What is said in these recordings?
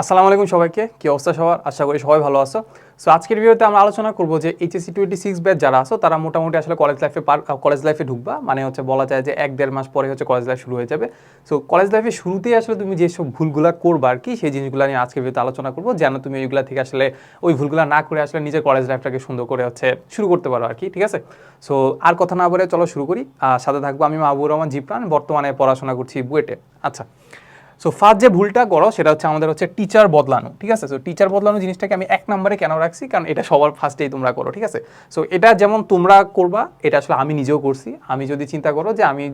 আসসালামু আলাইকুম সবাইকে। কি অবস্থা সবার? আশা করি সবাই ভালো আছো। সো আজকের ভিডিওতে আমরা আলোচনা করব যে এইচএসসি টোয়েন্টি সিক্স ব্যাচ যারা আছো, তারা মোটামুটি আসলে কলেজ লাইফে পার কলেজ লাইফে ঢুকবা। মানে হচ্ছে বলা যায় যে এক দেড় মাস পরে হচ্ছে কলেজ লাইফ শুরু হয়ে যাবে। সো কলেজ লাইফের শুরুতেই আসলে তুমি যেসব ভুলগুলো করবা আর কি, সেই জিনিসগুলো নিয়ে আজকের ভিডিওতে আলোচনা করব। যেন তুমি ওইগুলা থেকে আসলে ওই ভুলগুলো না করে আসলে নিজের কলেজ লাইফটাকে সুন্দর করে হচ্ছে শুরু করতে পারো আর কি, ঠিক আছে? সো আর কথা না বলে চলো শুরু করি। সাথে থাকব আমি মাহবুর রহমান জিপ্রান, বর্তমানে পড়াশোনা করছি বুয়েটে। আচ্ছা সো ফার্স্ট যে ভুলটা করো, সেটা হচ্ছে আমাদের হচ্ছে টিচার বদলানো, ঠিক আছে? সো টিচার বদলানো জিনিসটাকে আমি এক নম্বরে কেন রাখছি? কারণ এটা সবার ফার্স্টেই তোমরা করো, ঠিক আছে? সো এটা যেমন তোমরা করবা, এটা আসলে আমি নিজেও করছি। আমি যদি চিন্তা করো যে আমি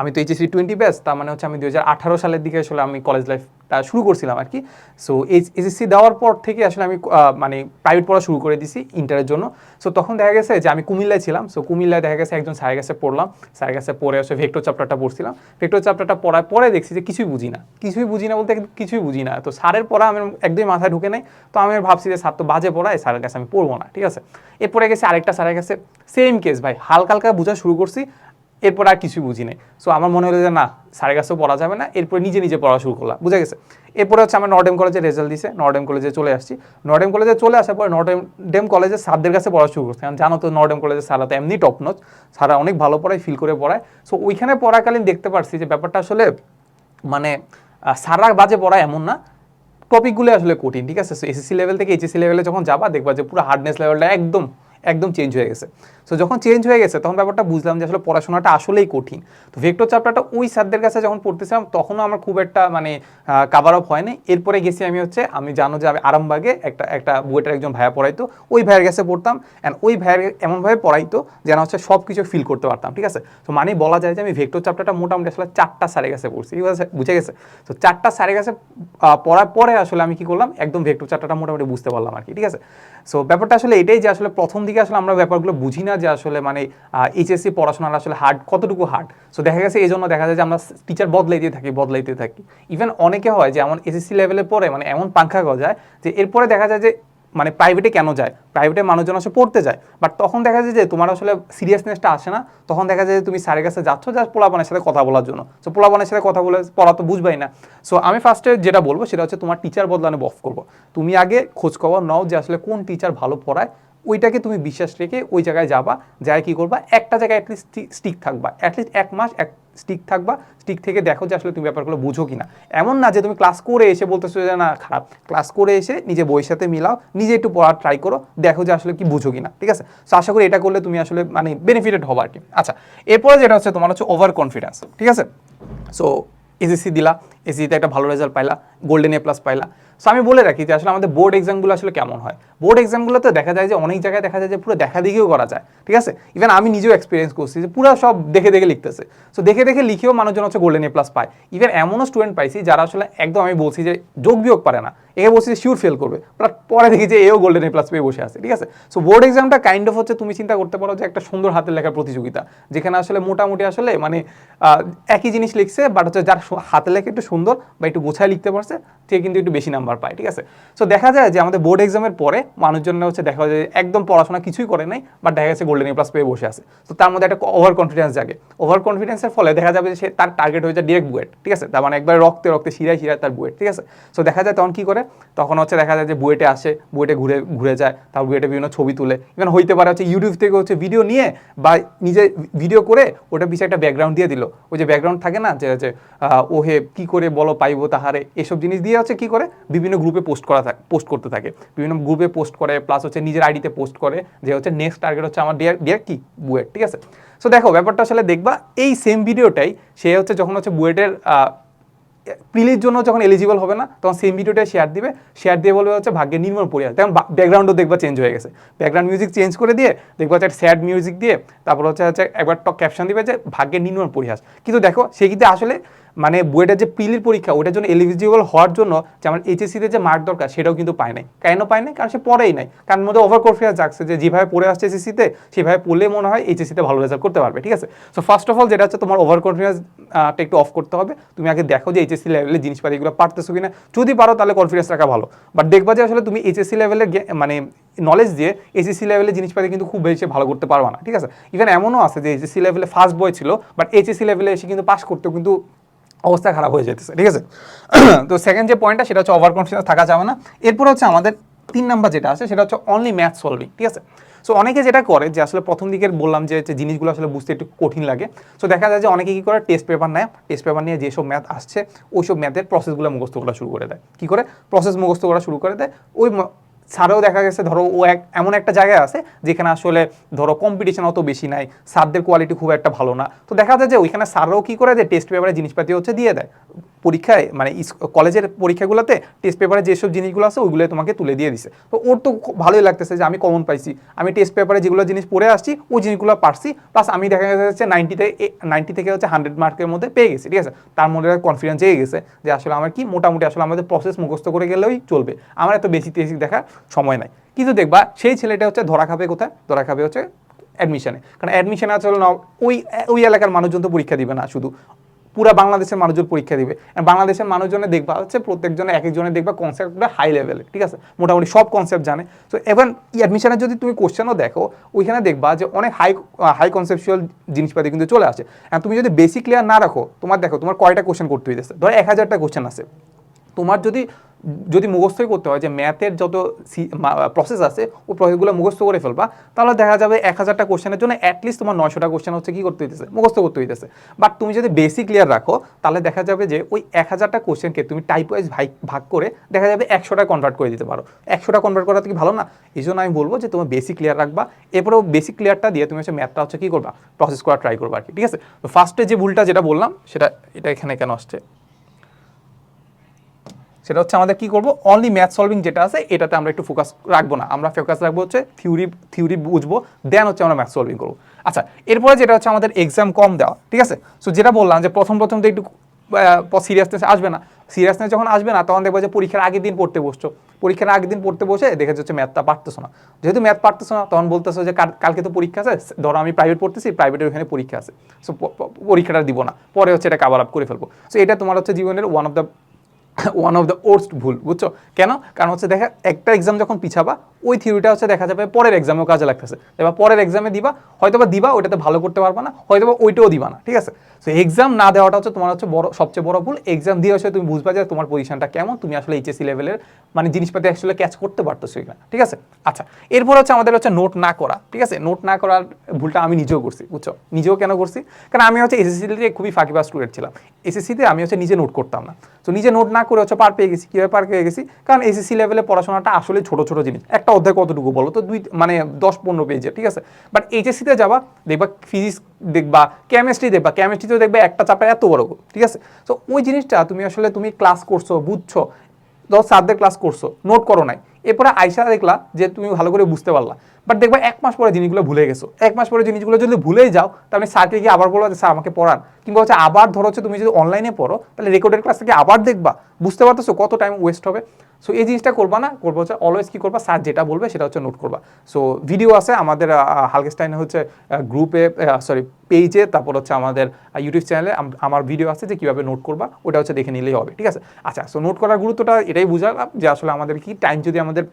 আমি তো এইচএসি টোয়েন্টি ব্যাস তার মানে হচ্ছে আমি দু হাজার আঠারো সালের দিকে আসলে আমি কলেজ লাইফটা শুরু করছিলাম আর কি। সো এসএসসি দেওয়ার পর থেকে আসলে আমি মানে প্রাইভেট পড়া শুরু করে দিছি ইন্টারের জন্য। সো তখন দেখা গেছে যে আমি কুমিল্লায় ছিলাম। সো কুমিল্লায় দেখা গেছে একজন স্যারের কাছে পড়লাম। স্যারের কাছে পড়ে আসলে ভেক্টর চ্যাপ্টারটা পড়ছিলাম। ভেক্টর চ্যাপ্টারটা পড়ার পরে দেখছি যে কিছুই বুঝি না। কিছুই বুঝি না বলতে কিছুই বুঝি না। তো স্যারের পড়া আমার একদমই মাথায় ঢুকে নাই। তো আমি ভাবছি যে স্যার তো বাজে পড়ায় স্যারের কাছে আমি পড়ব না, ঠিক আছে? এরপরে গেছি আরেকটা স্যারের কাছে। সেম কেস ভাই, হালকা হালকা বোঝা শুরু করছি। এরপর আর কিছুই বুঝি নাই। সো আমার মনে হলো যে না, স্যারের কাছেও পড়া যাবে না, এরপরে নিজে নিজে পড়া শুরু করলাম, বুঝা গেছে? এরপরে হচ্ছে আমার নর্ডেম কলেজে রেজাল্ট দিছে নর্ডেম কলেজে চলে আসছি। নর্ডেম কলেজে চলে আসার পরে নর্ডেম ডেম কলেজের স্যারদের কাছে পড়া শুরু করছে। কারণ জানো তো নর্ডেম কলেজের স্যাররা তো এমনি টপ নচ স্যাররা অনেক ভালো পড়ায় ফিল করে পড়ায়। সো ওইখানে পড়াকালীন দেখতে পারছি যে ব্যাপারটা আসলে মানে সারা বাজে পড়া এমন না। টপিকগুলো আসলে কঠিন, ঠিক আছে? এসএসসি লেভেল থেকে এইচএসসি লেভেলে যখন যাবা, দেখবা যে পুরো হার্ডনেস লেভেলটা একদম একদম চেঞ্জ হয়ে গেছে। সো যখন চেঞ্জ হয়ে গেছে, তখন ব্যাপারটা বুঝলাম যে আসলে পড়াশোনাটা আসলেই কঠিন। তো ভেক্টর চ্যাপ্টারটা ওই স্যারদের কাছে যখন পড়তেছিলাম, তখনও আমার খুব একটা মানে কাভার আপ হয়নি। এরপরে গেছি আমি হচ্ছে, আমি জানো যে আমি আরামবাগে একটা একটা বুয়েটের একজন ভাইয়া পড়াইতো। ওই ভাইয়ের কাছে পড়তাম অ্যান্ড ওই ভাইয়ের এমনভাবে পড়াইতো যেন হচ্ছে সব কিছু ফিল করতে পারতাম, ঠিক আছে? তো মানে বলা যায় যে আমি ভেক্টর চ্যাপ্টারটা মোটামুটি আসলে চারটা স্যারের কাছে পড়ছি, ঠিক আছে? বুঝে গেছে? তো চারটা স্যারের কাছে পড়ার পরে আসলে আমি কি করলাম? একদম ভেক্টর চ্যাপ্টারটা মোটামুটি বুঝতে পারলাম আর কি, ঠিক আছে? সো ব্যাপারটা আসলে এটাই যে আসলে প্রথম দিকে আসলে আমরা ব্যাপারগুলো বুঝি না যে আসলে মানে এইচএসসি পড়াশোনার আসলে হার্ড, কতটুকু হার্ড? সো দেখা গেছে এই জন্য দেখা যায় যে আমরা টিচার বদলাইতে থাকি বদলাইতে থাকি। ইভেন অনেকে হয় যে এমন এসএসসি লেভেলে পড়ে মানে এমন পাংখা গজায় যে এরপরে দেখা যায় যে মানে প্রাইভেটে কেন যায়? প্রাইভেটে মানুষজন আসলে পড়তে যায়। বাট তখন দেখা যায় যে তোমার আসলে সিরিয়াসনেসটা আসে না। তখন দেখা যায় যে তুমি স্যারের কাছে যাচ্ছ জাস্ট পোলাপানের সাথে কথা বলার জন্য। সো পোলাপানের সাথে কথা বলে পড়া তো বুঝবাই না। সো আমি ফার্স্টে যেটা বলব সেটা হচ্ছে তোমার টিচার বদলানো অফ করব। তুমি আগে খোঁজ খবর নাও যে আসলে কোন টিচার ভালো পড়ায়। ওইটাকে তুমি বিশ্বাস রেখে ওই জায়গায় যাবা, যায় কি করবা? একটা জায়গায় অ্যাটলিস্ট স্টিক থাকবা। অ্যাটলিস্ট এক মাস এক স্টিক থাকবা। স্টিক থেকে দেখো যে আসলে তুমি ব্যাপারগুলো বুঝো কি না এমন না যে তুমি ক্লাস করে এসে বলতেছো যে, না, খারাপ। ক্লাস করে এসে নিজে বইয়ের সাথে মিলাও, নিজে একটু পড়ার ট্রাই করো, দেখো যে আসলে কি বুঝো কি না ঠিক আছে? সো আশা করি এটা করলে তুমি আসলে মানে বেনিফিটেড হবা আর কি আচ্ছা এরপরে যেটা হচ্ছে তোমার হচ্ছে ওভার কনফিডেন্স ঠিক আছে? সো এসএসসি দিলা। এসএসসিতে একটা ভালো রেজাল্ট পাইলা গোল্ডেন এ প্লাস পাইলা। সো আমি বলে রাখি যে আসলে আমাদের বোর্ড এক্সামগুলো আসলে কেমন হয়। বোর্ড এক্সামগুলোতে দেখা যায় যে অনেক জায়গায় দেখা যায় যে পুরো দেখা দেখিও করা যায়, ঠিক আছে? ইভেন আমি নিজেও এক্সপিরিয়েন্স করছি যে পুরো সব দেখে দেখে লিখতেছে। সো দেখে দেখে লিখেও মানুষজন হচ্ছে গোল্ডেন এ প্লাস পায়। ইভেন এমনও স্টুডেন্ট পাইছি যারা আসলে একদম আমি বলছি যে যোগ বিয়োগ পারে না। একে বলছি যে শিওর ফেল করবে। বাট পরে দেখি যে এও গোল্ডেন এ প্লাস পেয়ে বসে আছে, ঠিক আছে? সো বোর্ড এক্সামটা কাইন্ড অফ হচ্ছে তুমি চিন্তা করতে পারো যে একটা সুন্দর হাতের লেখার প্রতিযোগিতা, যেখানে আসলে মোটামুটি আসলে মানে একই জিনিস লিখছে বাট হচ্ছে যার হাতে লেখা একটু সুন্দর বা একটু গোছায় লিখতে পারছে সে কিন্তু একটু বেশি নাম্বার পায় ঠিক আছে? সো দেখা যায় যে আমাদের বোর্ড এক্সামের পরে মানুষজন হচ্ছে দেখা যায় একদম পড়াশোনা কিছুই করে নাই বাট দেখা যাচ্ছে গোল্ডেন এ প্লাস পেয়ে বসে আছে। তো তার মধ্যে একটা ওভার কনফিডেন্স জাগে। ওভার কনফিডেন্সের ফলে দেখা যাবে যে সে তার টার্গেট হয়ে যায় ডিরেক্ট বুয়েট ঠিক আছে? তার মানে একবার রক্তে রক্তে শিরায় শিরায় তার বুয়েট ঠিক আছে? সো দেখা যায় তখন কি করে? তখন হচ্ছে দেখা যায় যে বুয়েটে আসে বুয়েটে ঘুরে ঘুরে যায় তার বুয়েটে বিভিন্ন ছবি তুলে। ইভেন হইতে পারে হচ্ছে ইউটিউব থেকে হচ্ছে ভিডিও নিয়ে বা নিজে ভিডিও করে ওটা পিছিয়ে একটা ব্যাকগ্রাউন্ড দিয়ে দিল। ওই যে ব্যাকগ্রাউন্ড থাকে না যে আহ, ওহে কি করে বলো পাইবো তাহারে, এসব জিনিস দিয়ে হচ্ছে কি করে? বিভিন্ন গ্রুপে পোস্ট করা থাকে পোস্ট করতে থাকে। বিভিন্ন গ্রুপে পোস্ট করে প্লাস হচ্ছে নিজের আইডিতে পোস্ট করে যে হচ্ছে নেক্সট টার্গেট হচ্ছে আমার ডিয়ার ডিয়ার কি? বুয়েট, ঠিক আছে? সো দেখো, ব্যাপারটা আসলে দেখবা, এই সেম ভিডিওটাই সে হচ্ছে যখন হচ্ছে বুয়েটের প্রিলির জন্য যখন এলিজিবল হবে না, তখন সেম ভিডিওটা শেয়ার দিবে। শেয়ার দিয়ে বলবে হচ্ছে ভাগ্যের নির্মল পরিহাস তখন ব্যাকগ্রাউন্ডও দেখবা চেঞ্জ হয়ে গেছে। ব্যাকগ্রাউন্ড মিউজিক চেঞ্জ করে দিয়ে দেখবা হচ্ছে স্যাড মিউজিক দিয়ে তারপর হচ্ছে হচ্ছে একবার টক ক্যাপশন দিবে যে ভাগ্যের নির্মল পরিহাস কিন্তু দেখো, সে কিন্তু আসলে মানে বইটার যে প্রিলির পরীক্ষা ওটার জন্য এলিজিবল হওয়ার জন্য যে আমার এইচএসসিতে যে মার্ক দরকার, সেটাও কিন্তু পায় নাই। কেন পায় নাই? কারণ সে পড়েই নাই। কারণ মধ্যে ওভার কনফিডেন্স যাচ্ছে যে যেভাবে পড়ে আসছে এসএসসিতে সেভাবে পড়লে মনে হয় এইচএসসিতে ভালো রেজাল্ট করতে পারবে, ঠিক আছে? সো ফার্স্ট অফ অল যেটা হচ্ছে তোমার ওভার কনফিডেন্স একটু অফ করতে হবে। তুমি আগে দেখো যে এইচএসসি লেভেলের জিনিসপাতিগুলো পারতেছো কিনা। যদি পারো, তাহলে কনফিডেন্স রাখা ভালো। বাট দেখবা যে আসলে তুমি এইচএসসি লেভেলের মানে নলেজ দিয়ে এইচএসসি লেভেলের জিনিসপাতি কিন্তু খুব বেশি ভালো করতে পারবা না, ঠিক আছে? ইভেন এমনও আছে যে এইচএসসি লেভেলে ফার্স্ট বয় ছিল বাট এইচএসসি লেভেলে এসে কিন্তু পাস করতেও কিন্তু অবস্থা খারাপ হয়ে যেতেছে ঠিক আছে? তো সেকেন্ড যে পয়েন্টটা সেটা হচ্ছে ওভার কনফিডেন্স থাকা যাবে না। এরপর হচ্ছে আমাদের তিন নাম্বার যেটা আছে, সেটা হচ্ছে অনলি ম্যাথ সলভিং ঠিক আছে? সো অনেকে যেটা করে, যে আসলে প্রথম দিকের বললাম যে জিনিসগুলো আসলে বুঝতে একটু কঠিন লাগে সো দেখা যায় যে অনেকে কী করে টেস্ট পেপার নেয় টেস্ট পেপার নিয়ে যেসব ম্যাথ আসছে, ওইসব ম্যাথের প্রসেসগুলো মুখস্থ করা শুরু করে দেয়। কী করে? প্রসেস মুখস্থ করা শুরু করে দেয়, ওই স্যারেও দেখা গেছে, ধরো ও এক, এমন একটা জায়গায় আছে যেখানে আসলে ধরো কম্পিটিশন অত বেশি নাই সারদের কোয়ালিটি খুব একটা ভালো না। তো দেখা যায় যে ওইখানে সারও কি করে যে টেস্ট পেপারে জিনিসপাতি হচ্ছে দিয়ে দেয়। পরীক্ষায় মানে কলেজের পরীক্ষাগুলোতে টেস্ট পেপারে যেসব জিনিসগুলো আছে ওইগুলো তোমাকে তুলে দিয়ে দিছে। তো ওর তো ভালোই লাগতেছে যে আমি কমন পাইছি। আমি টেস্ট পেপারে যেগুলো জিনিস পড়ে আসছি, ওই জিনিসগুলো পারছি। প্লাস আমি দেখা যাচ্ছে নাইনটিতে নাইনটি থেকে হচ্ছে হান্ড্রেড মার্কের মধ্যে পেয়ে গেছি, ঠিক আছে? তার মধ্যে কনফিডেন্স জেগে গেছে যে আসলে আমার কি, মোটামুটি আসলে আমাদের প্রসেস মুখস্থ করে গেলেই চলবে। আমার এত বেশি টেসিক দেখার সময় নাই। কিন্তু দেখবা, সেই ছেলেটা হচ্ছে ধরা খাবে কোথায়? ধরা খাবে হচ্ছে অ্যাডমিশনে কারণ অ্যাডমিশনে আসলে ওই ওই এলাকার মানুষজন তো পরীক্ষা দিবে না শুধু। পুরা বাংলাদেশের মানুষজন পরীক্ষা দিবে। বাংলাদেশের মানুষজনে দেখবা হচ্ছে প্রত্যেকজনে এক একজনে দেখবা কনসেপ্টটা হাই লেভেলে ঠিক আছে? মোটামুটি সব কনসেপ্ট জানে। তো এভেন অ্যাডমিশনে যদি তুমি কোশ্চেনও দেখো, ওইখানে দেখবা যে অনেক হাই হাই কনসেপচুয়াল জিনিসপাতি কিন্তু চলে আসে। আর তুমি যদি বেসিক ক্লিয়ার না রাখো, তোমার দেখো তোমার কয়টা কোশ্চেন করতে হইতেছে? ধরো এক হাজারটা কোশ্চেন আছে। তোমার যদি যদি মুখস্থই করতে হয় যে ম্যাথের যত প্রসেস আছে, ওই প্রসেসগুলো মুখস্থ করে ফেলবা, তাহলে দেখা যাবে এক হাজারটা কোশ্চেনের জন্য অ্যাটলিস্ট তোমার নয়শোটা কোশ্চেন হচ্ছে কি করতে হইতেছে, মুখস্থ করতে হইতেছে। বাট তুমি যদি বেসিক ক্লিয়ার রাখো, তাহলে দেখা যাবে যে ওই এক হাজারটা কোশ্চেনকে তুমি টাইপ ওয়াইজ ভাগ করে দেখা যাবে একশোটা কনভার্ট করে দিতে পারো। একশোটা কনভার্ট করা কি ভালো না? এই জন্য আমি বলব যে তুমি বেসিক ক্লিয়ার রাখবা, এরপরেও বেসিক ক্লিয়ারটা দিয়ে তুমি হচ্ছে ম্যাথটা হচ্ছে কি করবা? প্রসেস করা ট্রাই করবা আর কি, ঠিক আছে? তো ফার্স্টে যে ভুলটা যেটা বললাম, সেটা, এটা এখানে কেন আসছে? সেটা হচ্ছে আমাদের কি করব? অনলি ম্যাথ সলভিং যেটা আছে, এটাতে আমরা একটু ফোকাস রাখব না। আমরা ফোকাস রাখব হচ্ছে থিওরি থিওরি বুঝব দেন হচ্ছে আমরা ম্যাথ সলভিং করব। আচ্ছা এরপরে যেটা হচ্ছে আমাদের এক্সাম কম দেওয়া, ঠিক আছে? সো যেটা বললাম যে প্রথম প্রথম তো একটু সিরিয়াসনেস আসবে না। সিরিয়াসনেস যখন আসবে না, তখন দেখব যে পরীক্ষার আগের দিন পড়তে বসছো। পরীক্ষার আগের দিন পড়তে বসে দেখে যাচ্ছে ম্যাথটা পারতেছো না। যেহেতু ম্যাথ পারতেছো না, তখন বলতেছো যে কাল- কালকে তো পরীক্ষা আছে ধরো আমি প্রাইভেট পড়তেছি প্রাইভেটের ওখানে পরীক্ষা আছে। সো পরীক্ষাটা দিব না। পরে হচ্ছে এটা কাভার আপ করে ফেলব। সো এটা তোমার হচ্ছে জীবনের one of the one of the worst ভুল বুঝছ? কেন? কারণ হচ্ছে দেখা একটা এক্সাম যখন পিছাবা ওই থিওরিটা হচ্ছে দেখা যাবে পরের এক্সামেও কাজে লাগতেছে। এবার পরের এক্সামে দিবা হয়তো বা দিবা ওইটাতে ভালো করতে পারবা না হয়তো বা ওইটাও দিবা না, ঠিক আছে? তো এক্সাম না দেওয়াটা হচ্ছে তোমার হচ্ছে বড়, সবচেয়ে বড় ভুল। এক্সাম দিয়ে হচ্ছে তুমি বুঝবা যে তোমার পজিশনটা কেমন, তুমি আসলে এইচএসি লেভেলের মানে জিনিসপাতি আসলে ক্যাচ করতে পারতেছো কিনা, ঠিক আছে? আচ্ছা এরপর হচ্ছে আমাদের হচ্ছে নোট না করা, ঠিক আছে? নোট না করার ভুলটা আমি নিজেও করছি, বুঝছ? নিজেও কেন করছি? কারণ আমি হচ্ছে এসএসসিতে খুবই ফাঁকিবাজ স্টুডেন্ট ছিলাম। এসএসসিতে আমি হচ্ছে নিজে নোট করতাম না। তো নিজে নোট না করে হচ্ছে পার পেয়ে গেছি, কীভাবে পার পেয়ে গেছি? কারণ এসএসসি লেভেলে পড়াশোনাটা আসলে ছোট ছোট জিনিস। একটা অধ্যায় কতটুকু বলো? তো দুই মানে দশ পনেরো পেজে ঠিক আছে? বাট এইচএসসিতে যাবা, দেখবা ফিজিক্স দেখবা কেমিস্ট্রি দেখবা কেমিস্ট্রিতেও দেখবে একটা চাপে এত বড়, ঠিক আছে? তো ওই জিনিসটা তুমি আসলে তুমি ক্লাস করছ, বুঝছ, ধর স্যারদের ক্লাস করছ নোট করো নাই। এরপরে আইসা দেখলা যে তুমি ভালো করে বুঝতে পারলা। বাট দেখবা, এক মাস পরে জিনিসগুলো ভুলে গেছো। এক মাস পরে জিনিসগুলো যদি ভুলেই যাও, তাহলে স্যারকে গিয়ে আবার বলব যে, স্যার, আমাকে পড়ান। কিংবা হচ্ছে আবার ধরো হচ্ছে তুমি যদি অনলাইনে পড়ো, তাহলে রেকর্ডের ক্লাস থেকে আবার দেখবা। বুঝতে পারতেছো কত টাইম ওয়েস্ট হবে? সো এই জিনিসটা করবা না, করব হচ্ছে অলওয়েজ কি করবা? স্যার যেটা বলবে সেটা হচ্ছে নোট করবা। সো ভিডিও আছে আমাদের হালকেস্টাইনে হচ্ছে গ্রুপে সরি পেজে তারপর হচ্ছে আমাদের ইউটিউব চ্যানেলে আমার ভিডিও আছে যে কীভাবে নোট করবা, ওটা হচ্ছে দেখে নিলেই হবে, ঠিক আছে? আচ্ছা সো নোট করার গুরুত্বটা এটাই বুঝালাম যে আসলে আমাদের কি টাইম যদি আমাদের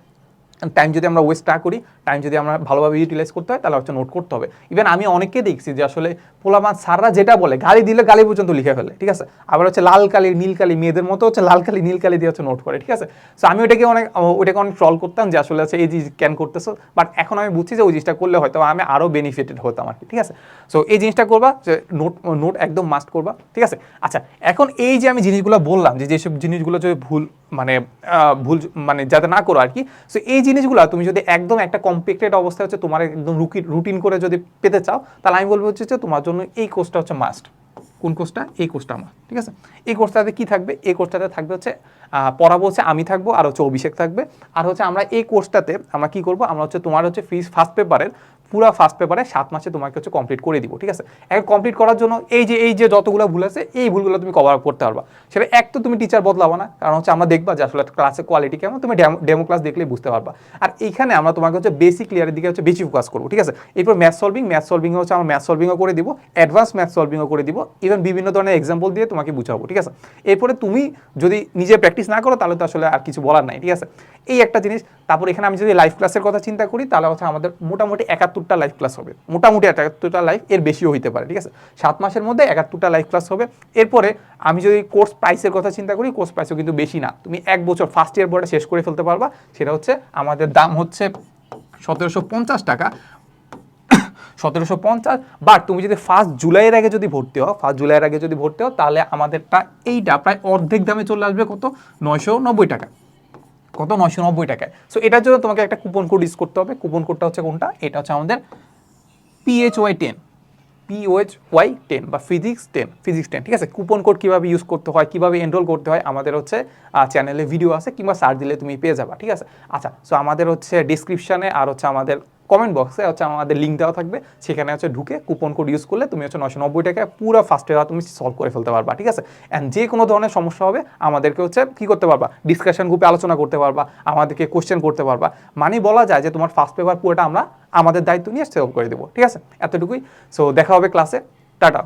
টাইম যদি আমরা ওয়েস্ট না করি টাইম যদি আমরা ভালোভাবে ইউটিলাইজ করতে হয়, তাহলে হচ্ছে নোট করতে হবে। ইভেন আমি অনেককে দেখছি যে আসলে পোলামান সাররা যেটা বলে, গালি দিলে গালি পর্যন্ত লিখে ফেলে, ঠিক আছে? আবার হচ্ছে লাল কালি, নীল কালি মেয়েদের মতো হচ্ছে লাল কালি, নীল কালি দিয়ে হচ্ছে নোট করে, ঠিক আছে? সো আমি ওটাকে অনেক ওটাকে অনেক ট্রল করতাম যে আসলে হচ্ছে এই জিনিস ক্যান করতেছো? বাট এখন আমি বুঝছি যে ওই জিনিসটা করলে হয়তো আমি আরও বেনিফিটেড হতাম আর কি, ঠিক আছে? সো এই জিনিসটা করবা, যে নোট নোট একদম মাস্ট করবা, ঠিক আছে? আচ্ছা এখন এই যে আমি জিনিসগুলো বললাম, যে যেসব জিনিসগুলো যে ভুল মানে ভুল মানে যাতে না করো আর কি সো এই জিনিসগুলো তুমি যদি একদম একটা কম্পেক্টেড অবস্থায় হচ্ছে তোমার একদম রুটিন করে যদি পেতে চাও, তাহলে আমি বলব হচ্ছে যে তোমার জন্য এই কোর্সটা হচ্ছে মাস্ট কোন কোর্সটা এই কোর্সটা আমার, ঠিক আছে? এই কোর্সটাতে কি থাকবে? এই কোর্সটাতে থাকবে হচ্ছে পড়াবো হচ্ছে আমি থাকব আর হচ্ছে অভিষেক থাকবে। আর হচ্ছে আমরা এই কোর্সটাতে আমরা কি করব? আমরা হচ্ছে তোমার হচ্ছে ফিস ফার্স্ট পেপারের পুরো ফার্স্ট পেপারে সাত মাসে তোমাকে হচ্ছে কমপ্লিট করে দিব, ঠিক আছে? এখন কমপ্লিট করার জন্য এই যে এই যে যতগুলো ভুল আছে, এই ভুলগুলো তুমি কভার করতে পারবা। সেটা এক তো তুমি টিচার বদলাবো না, কারণ হচ্ছে আমরা দেখবা যে আসলে ক্লাসের কোয়ালিটি কেমন, তুমি ডেমো ক্লাস দেখলেই বুঝতে পারবা। আর এইখানে আমরা তোমাকে হচ্ছে বেসিক ক্লিয়ারের দিকে হচ্ছে বেশি ফোকাস করব, ঠিক আছে? এরপর ম্যাথ সলভিং ম্যাথ সলভিং হচ্ছে আমরা ম্যাথ সলভিংও করে দিব অ্যাডভান্স ম্যাথ সলভিংও করে দিব ইভেন বিভিন্ন ধরনের এক্সাম্পল দিয়ে তোমাকে বুঝাবো, ঠিক আছে? এরপরে তুমি যদি নিজে প্র্যাকটিস না করো, তাহলে তো আসলে আর কিছু বলার নাই, ঠিক আছে? এই একটা জিনিস, তারপর এখানে আমি যদি লাইভ ক্লাসের কথা চিন্তা করি, তাহলে হচ্ছে আমাদের মোটামুটি একাত্তর একাত্তরটা লাইভ ক্লাস হবে। মোটামুটি একাত্তরটা লাইভ এর বেশিও হইতে পারে, ঠিক আছে? সাত মাসের মধ্যে একাত্তরটা লাইভ ক্লাস হবে। এরপরে আমি যদি কোর্স প্রাইসের কথা চিন্তা করি কোর্স প্রাইসও কিন্তু বেশি না। তুমি এক বছর ফার্স্ট ইয়ার পরে শেষ করে ফেলতে পারবা। সেটা হচ্ছে আমাদের দাম হচ্ছে সতেরোশো পঞ্চাশ টাকা। সতেরোশো পঞ্চাশ। বাট তুমি যদি ফার্স্ট জুলাইয়ের আগে যদি ভর্তি হও ফার্স্ট জুলাইয়ের আগে যদি ভর্তি হও, তাহলে আমাদেরটা এইটা প্রায় অর্ধেক দামে চলে আসবে কত? নয়শো নব্বই টাকা। কত? নয়শো নব্বই টাকায়। সো এটার জন্য তোমাকে একটা কুপন কোড ইউজ করতে হবে। কুপন কোডটা হচ্ছে কোনটা? এটা হচ্ছে আমাদের P H Y ten P O H Y ten বা ফিজিক্স টেন ফিজিক্স টেন ঠিক আছে? কুপন কোড কীভাবে ইউজ করতে হয়, কীভাবে এনরোল করতে হয়, আমাদের হচ্ছে চ্যানেলে ভিডিও আছে, কিংবা সার্চ দিলে তুমি পেয়ে যাবা, ঠিক আছে? আচ্ছা সো আমাদের হচ্ছে ডিসক্রিপশানে আর হচ্ছে আমাদের কমেন্ট বক্সে হচ্ছে আমাদের লিঙ্ক দেওয়া থাকবে। সেখানে হচ্ছে ঢুকে কুপন কোড ইউজ করলে তুমি হচ্ছে নশো নব্বই টাকায় পুরো ফার্স্ট ইয়ার তুমি সলভ করে ফেলতে পারবা, ঠিক আছে? অ্যান্ড যে কোনো ধরনের সমস্যা হবে, আমাদেরকে হচ্ছে কী করতে পারবা? ডিসকাশন গ্রুপে আলোচনা করতে পারবা, আমাদেরকে কোশ্চেন করতে পারবা। মানে বলা যায় যে তোমার ফার্স্ট পেপার পুরোটা আমরা আমাদের দায়িত্ব নিয়ে সলভ করে দেবো, ঠিক আছে? এতটুকুই। সো দেখা হবে ক্লাসে টাটা।